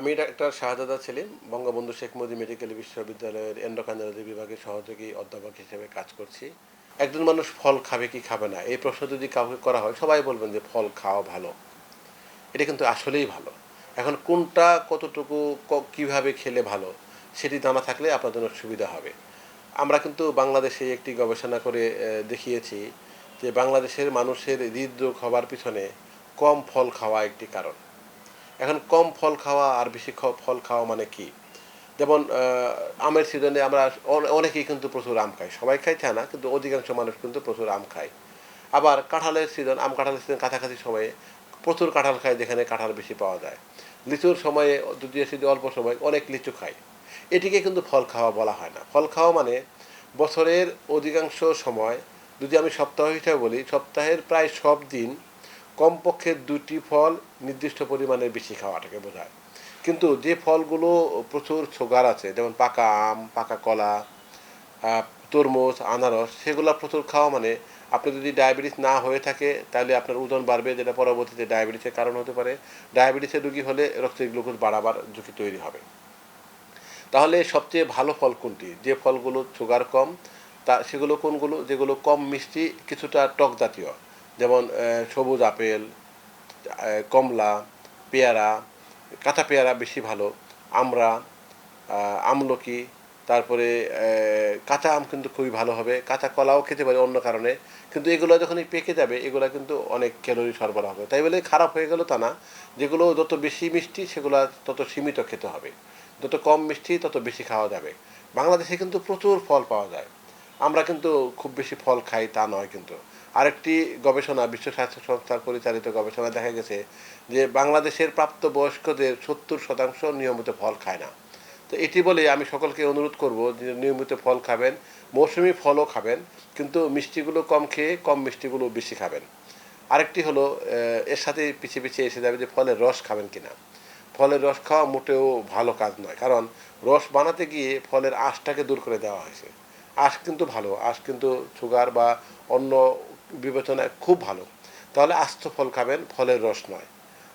আমি doctor Shahzada Selim Bangabandhu Sheikh Mujib medical বিশ্ববিদ্যালয়ের endocrinology বিভাগের সহযোগী অধ্যাপক হিসেবে কাজ করছি। একজন মানুষ ফল খাবে কি খাবে না, এই প্রশ্ন যদি কাউকে করা হয়, সবাই বলবেন যে ফল খাওয়া ভালো। এটা কিন্তু আসলেই ভালো। এখন কোনটা কতটুকু কীভাবে খেলে ভালো, সেটি জানা থাকলে আপনার জন্য সুবিধা হবে। আমরা কিন্তু বাংলাদেশে একটি গবেষণা করে দেখিয়েছি যে বাংলাদেশের মানুষের হৃদরোগ হবার পিছনে কম ফল খাওয়া একটি কারণ। এখন কম ফল খাওয়া আর বেশি ফল খাওয়া মানে কি? যেমন আমের সিজনে আমরা অনেকেই কিন্তু প্রচুর আম খাই। সবাই খাই তা না, কিন্তু অধিকাংশ মানুষ কিন্তু প্রচুর আম খায়। আবার কাঁঠালের সিজন আম কাঁঠালের সিজন কাছাকাছি সময়ে প্রচুর কাঁঠাল খায়, যেখানে কাঁঠাল বেশি পাওয়া যায়। লিচুর সময়ে যদি যদি অল্প সময় অনেক লিচু খায়। এটিকে কিন্তু ফল খাওয়া বলা হয় না। ফল খাওয়া মানে বছরের অধিকাংশ সময় যদি আমি সপ্তাহ হিসাবে বলি, সপ্তাহের প্রায় সব দিন কমপক্ষে দুটি ফল নির্দিষ্ট পরিমাণে বেশি খাওয়াটাকে বোঝায়। কিন্তু যে ফলগুলো প্রচুর সুগার আছে, যেমন পাকা আম, পাকা কলা তরমুজ, আনারস, সেগুলো প্রচুর খাওয়া মানে আপনি যদি ডায়াবেটিস না হয়ে থাকে, তাহলে আপনার ওজন বাড়বে, যেটা পরবর্তীতে ডায়াবেটিসের কারণ হতে পারে। ডায়াবেটিসের রোগী হলে রক্তের গ্লুকোজ বাড়াবার ঝুঁকি তৈরি হবে। তাহলে সবচেয়ে ভালো ফল কোনটি? যে ফলগুলো সুগার কম, তা সেগুলো কোনগুলো? যেগুলো কম মিষ্টি, কিছুটা টক জাতীয়। যেমন সবুজ আপেল কমলা, পেয়ারা, কাঁচা পেয়ারা বেশি ভালো আমরা আমলকি, তারপরে কাঁচা আম কিন্তু খুবই ভালো হবে, কাঁচা কলাও খেতে পারে অন্য কারণে, কিন্তু এগুলো যখন পেকে যাবে, এগুলো কিন্তু অনেক ক্যালোরি সরবরাহ হবে। তাই বলে খারাপ হয়ে গেল তা না, যেগুলো যত বেশি মিষ্টি, সেগুলো তত সীমিত খেতে হবে। যত কম মিষ্টি, তত বেশি খাওয়া যাবে। বাংলাদেশে কিন্তু প্রচুর ফল পাওয়া যায়। আমরা কিন্তু খুব বেশি ফল খাই তা নয় কিন্তু। আরেকটি গবেষণা, বিশ্ব স্বাস্থ্য সংস্থার পরিচালিত গবেষণা দেখা গেছে যে বাংলাদেশের প্রাপ্তবয়স্কদের সত্তর শতাংশ নিয়মিত ফল খায় না। তো এটি বলে আমি সকলকে অনুরোধ করব যে নিয়মিত ফল খাবেন, মৌসুমি ফলও খাবেন, কিন্তু মিষ্টিগুলো কম খেয়ে কম মিষ্টিগুলো বেশি খাবেন। আরেকটি হলো এর সাথে পিছিয়ে পিছিয়ে এসে যাবে যে ফলের রস খাবেন কিনা। ফলের রস খাওয়া মোটেও ভালো কাজ নয়, কারণ রস বানাতে গিয়ে ফলের আঁশটাকে দূর করে দেওয়া হয়েছে। আঁশ কিন্তু ভালো, আঁশ কিন্তু সুগার বা অন্য বিবেচনায় খুব ভালো। তাহলে আস্ত ফল খাবেন, ফলের রস নয়।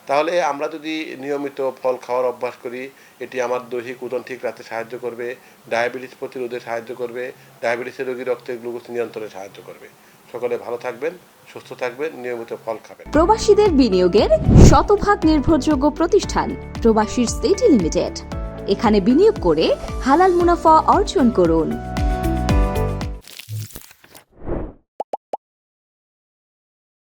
তাহলে আমরা যদি নিয়মিত ফল খাওয়ার অভ্যাস করি, এটি আমার দৈহিক ওজন ঠিক রাখতে সাহায্য করবে, ডায়াবেটিস প্রতিরোধে সাহায্য করবে, ডায়াবেটিসের রোগী রক্তের গ্লুকোজ নিয়ন্ত্রণে সাহায্য করবে। সকলে ভালো থাকবেন, সুস্থ থাকবেন, নিয়মিত ফল খাবেন। প্রবাসীদের বিনিয়োগের শতভাগ নির্ভরযোগ্য প্রতিষ্ঠান প্রবাসীর সিটি লিমিটেড। এখানে বিনিয়োগ করে হালাল মুনাফা অর্জন করুন।